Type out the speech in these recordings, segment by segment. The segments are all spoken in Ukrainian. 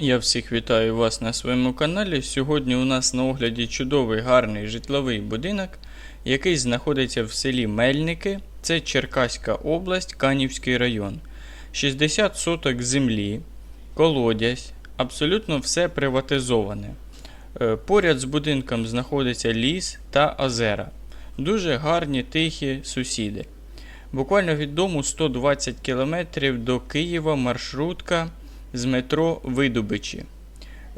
Я всіх вітаю вас на своєму каналі. Сьогодні у нас на огляді чудовий гарний житловий будинок, який знаходиться в селі Мельники. Це Черкаська область, Канівський район. 60 соток землі, колодязь, абсолютно все приватизоване. Е, Поряд з будинком знаходиться ліс та озера. Дуже гарні тихі сусіди. Буквально від дому 120 км до Києва маршрутка з метро Видубичі.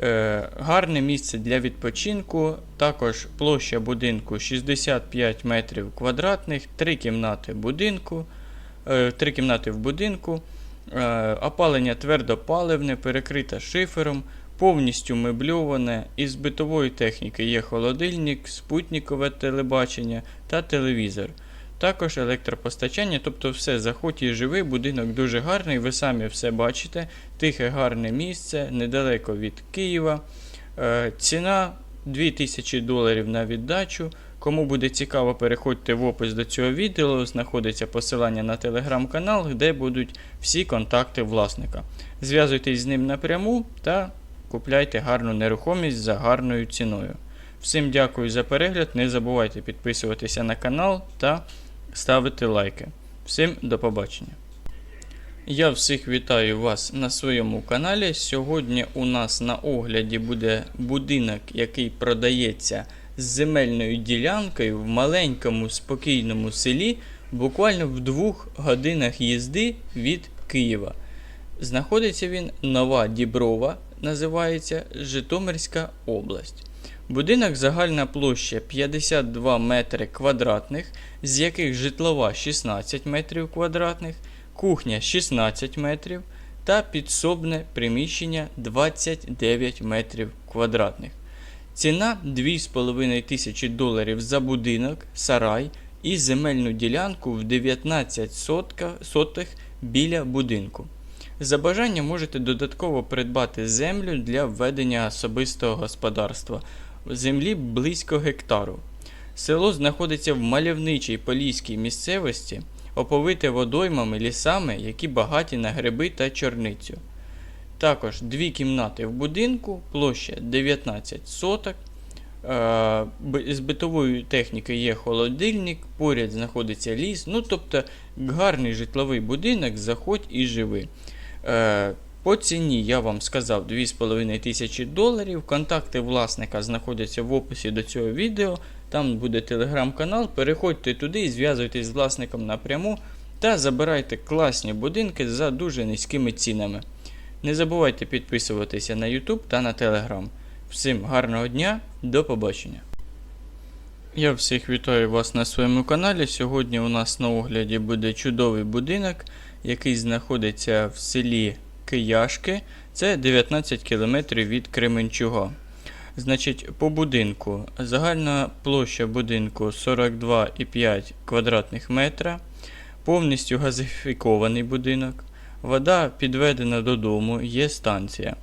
Е, гарне місце для відпочинку. Також площа будинку 65 метрів квадратних, 3 кімнати будинку, е, 3 кімнати в будинку, е, опалення твердопаливне, перекрите шифером, повністю мебльоване. Із битової техніки є холодильник, спутникове телебачення та телевізор. Також електропостачання, тобто все заходь живий, будинок дуже гарний, ви самі все бачите. Тихе гарне місце, недалеко від Києва. Е, ціна 2000 доларів на віддачу. Кому буде цікаво, переходьте в опис до цього відео, знаходиться посилання на телеграм-канал, де будуть всі контакти власника. Зв'язуйтесь з ним напряму та купляйте гарну нерухомість за гарною ціною. Всім дякую за перегляд. Не забувайте підписуватися на канал та ставити лайки. Всім до побачення. Я всіх вітаю вас на своєму каналі. Сьогодні у нас на огляді буде будинок, який продається з земельною ділянкою в маленькому спокійному селі, буквально в двох годинах їзди від Києва. Знаходиться він Нова Діброва, називається Житомирська область. Будинок загальна площа 52 метри квадратних, з яких житлова 16 метрів квадратних, кухня 16 метрів та підсобне приміщення 29 метрів квадратних. Ціна 2,5 тисячі доларів за будинок, сарай і земельну ділянку в 19 сотка, сотих біля будинку. За бажанням можете додатково придбати землю для введення особистого господарства. Землі близько гектару. Село знаходиться в мальовничій поліській місцевості, оповите водоймами, лісами, які багаті на гриби та чорницю. Також дві кімнати в будинку, площа 19 соток. Е, З битової техніки є холодильник, поряд знаходиться ліс. Ну, тобто гарний житловий будинок, заходь і живи. По ціні я вам сказав 2,5 тисячі доларів. Контакти власника знаходяться в описі до цього відео. Там буде телеграм-канал. Переходьте туди і зв'язуйтесь з власником напряму та забирайте класні будинки за дуже низькими цінами. Не забувайте підписуватися на YouTube та на Telegram. Всім гарного дня, до побачення. Я всіх вітаю вас на своєму каналі. Сьогодні у нас на огляді буде чудовий будинок, який знаходиться в селі Кияшки. Це 19 км від Кременчуга. Значить, по будинку загальна площа будинку 42,5 квадратних метра. Повністю газифікований будинок. Вода підведена додому, є станція.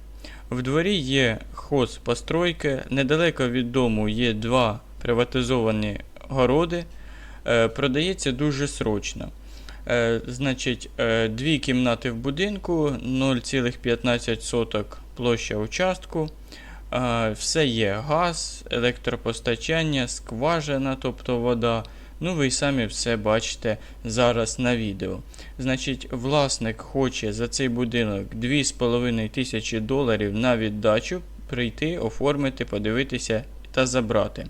В дворі є хозпостройки, недалеко від дому є два приватизовані городи. Е, продається дуже срочно. Е, значить, е, дві кімнати в будинку, 0,15 площа участку. Е, все є газ, електропостачання, скважина, тобто вода. Ну, ви самі все бачите зараз на відео. Значить, власник хоче за цей будинок 2,5 тисячі доларів на віддачу прийти, оформити, подивитися та забрати.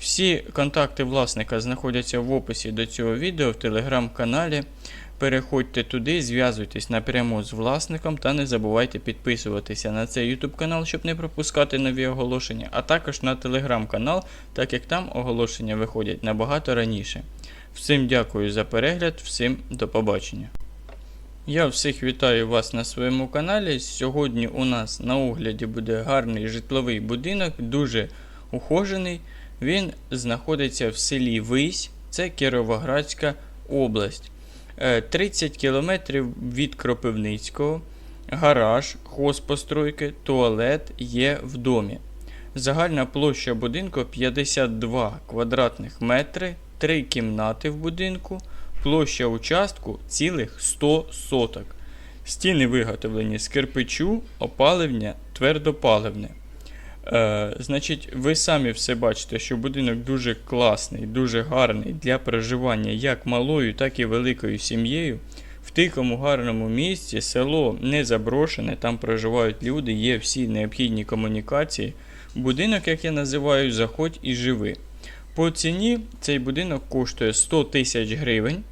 Всі контакти власника знаходяться в описі до цього відео в телеграм-каналі. Переходьте туди, зв'язуйтесь напряму з власником та не забувайте підписуватися на цей YouTube канал, щоб не пропускати нові оголошення, а також на телеграм-канал, так як там оголошення виходять набагато раніше. Всім дякую за перегляд, всім до побачення. Я всіх вітаю вас на своєму каналі. Сьогодні у нас на огляді буде гарний житловий будинок, дуже ухожений. Він знаходиться в селі Вись, це Кіровоградська область. Е, 30 км від Кропивницького, гараж, хозпостройки, туалет є в домі. Загальна площа будинку 52 квадратних метри, 3 кімнати в будинку, площа участку цілих 100 соток. Стіни виготовлені з кирпичу, опалення твердопаливне. Е, значить, ви самі все бачите, що будинок дуже класний, дуже гарний для проживання як малою, так і великою сім'єю. В тихому гарному місці село не заброшене, там проживають люди, є всі необхідні комунікації. Будинок, як я називаю, заходь і живи. По ціні цей будинок коштує 100 тисяч гривень.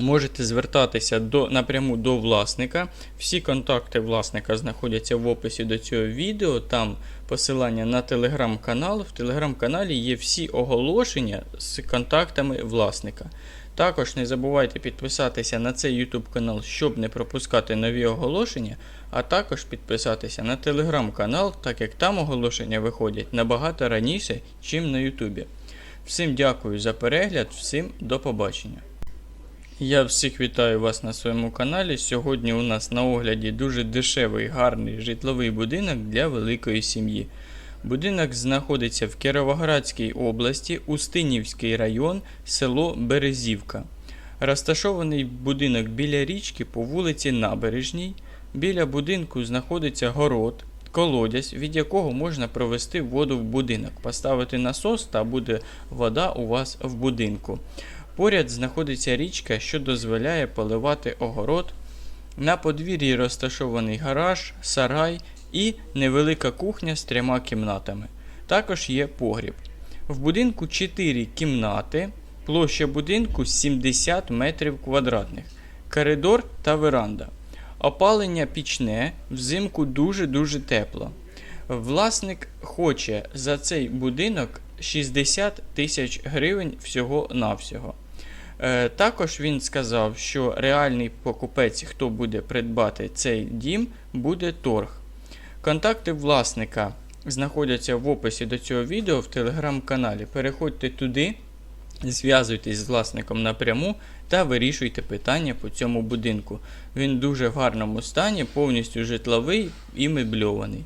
Можете звертатися до, напряму до власника. Всі контакти власника знаходяться в описі до цього відео. Там посилання на телеграм-канал. В телеграм-каналі є всі оголошення з контактами власника. Також не забувайте підписатися на цей YouTube канал, щоб не пропускати нові оголошення, а також підписатися на телеграм-канал, так як там оголошення виходять набагато раніше, ніж на YouTube. Всім дякую за перегляд, всім до побачення. Я всіх вітаю вас на своєму каналі. Сьогодні у нас на огляді дуже дешевий гарний житловий будинок для великої сім'ї. Будинок знаходиться в Кіровоградській області, Устинівський район, село Березівка. Розташований будинок біля річки по вулиці Набережній. Біля будинку знаходиться город, колодязь, від якого можна провести воду в будинок, поставити насос та буде вода у вас в будинку. Поряд знаходиться річка, що дозволяє поливати огород. На подвір'ї розташований гараж, сарай і невелика кухня з трьома кімнатами. Також є погріб. В будинку 4 кімнати, площа будинку 70 метрів квадратних, коридор та веранда. Опалення пічне, взимку дуже-дуже тепло. Власник хоче за цей будинок 60 тисяч гривень всього-навсього. Е, Також він сказав, що реальний покупець, хто буде придбати цей дім, буде торг. Контакти власника знаходяться в описі до цього відео в телеграм-каналі. Переходьте туди, зв'язуйтесь з власником напряму та вирішуйте питання по цьому будинку. Він дуже в гарному стані, повністю житловий і мебльований.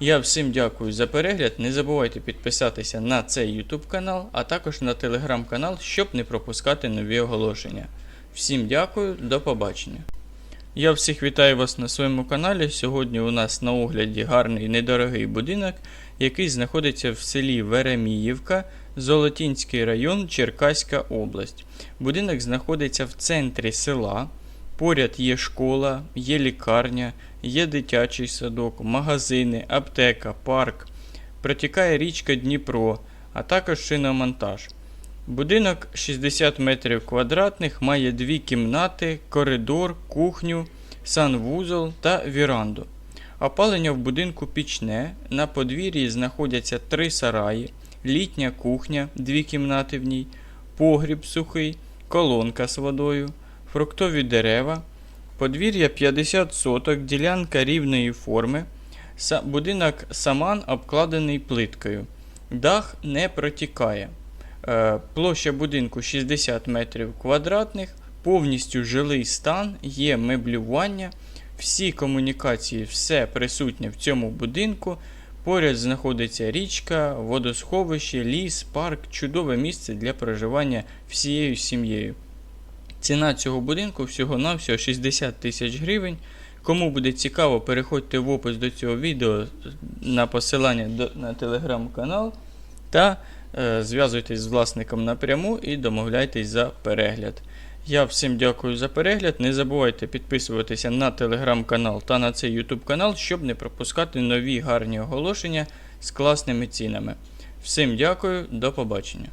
Я всім дякую за перегляд. Не забувайте підписатися на цей YouTube канал, а також на телеграм канал, щоб не пропускати нові оголошення. Всім дякую, до побачення. Я всіх вітаю вас на своєму каналі. Сьогодні у нас на огляді гарний недорогий будинок, який знаходиться в селі Вереміївка, Золотінський район, Черкаська область. Будинок знаходиться в центрі села. Поряд є школа, є лікарня, є дитячий садок, магазини, аптека, парк. Протікає річка Дніпро, а також шиномонтаж. Будинок 60 метрів квадратних, має дві кімнати, коридор, кухню, санвузол та віранду. Опалення в будинку пічне. На подвір'ї знаходяться три сараї, літня кухня, дві кімнати в ній, погріб сухий, колонка з водою, фруктові дерева, подвір'я 50 соток, ділянка рівної форми. Будинок саман обкладений плиткою. Дах не протікає. Е, Площа будинку 60 метрів квадратних, повністю жилий стан, є меблювання, всі комунікації, все присутнє в цьому будинку. Поряд знаходиться річка, водосховище, ліс, парк, чудове місце для проживання всією сім'єю. Ціна цього будинку всього-навсього 60 тисяч гривень. Кому буде цікаво, переходьте в опис до цього відео на посилання на телеграм-канал та е, зв'язуйтесь з власником напряму і домовляйтесь за перегляд. Я всім дякую за перегляд. Не забувайте підписуватися на телеграм-канал та на цей YouTube канал, щоб не пропускати нові гарні оголошення з класними цінами. Всім дякую, до побачення.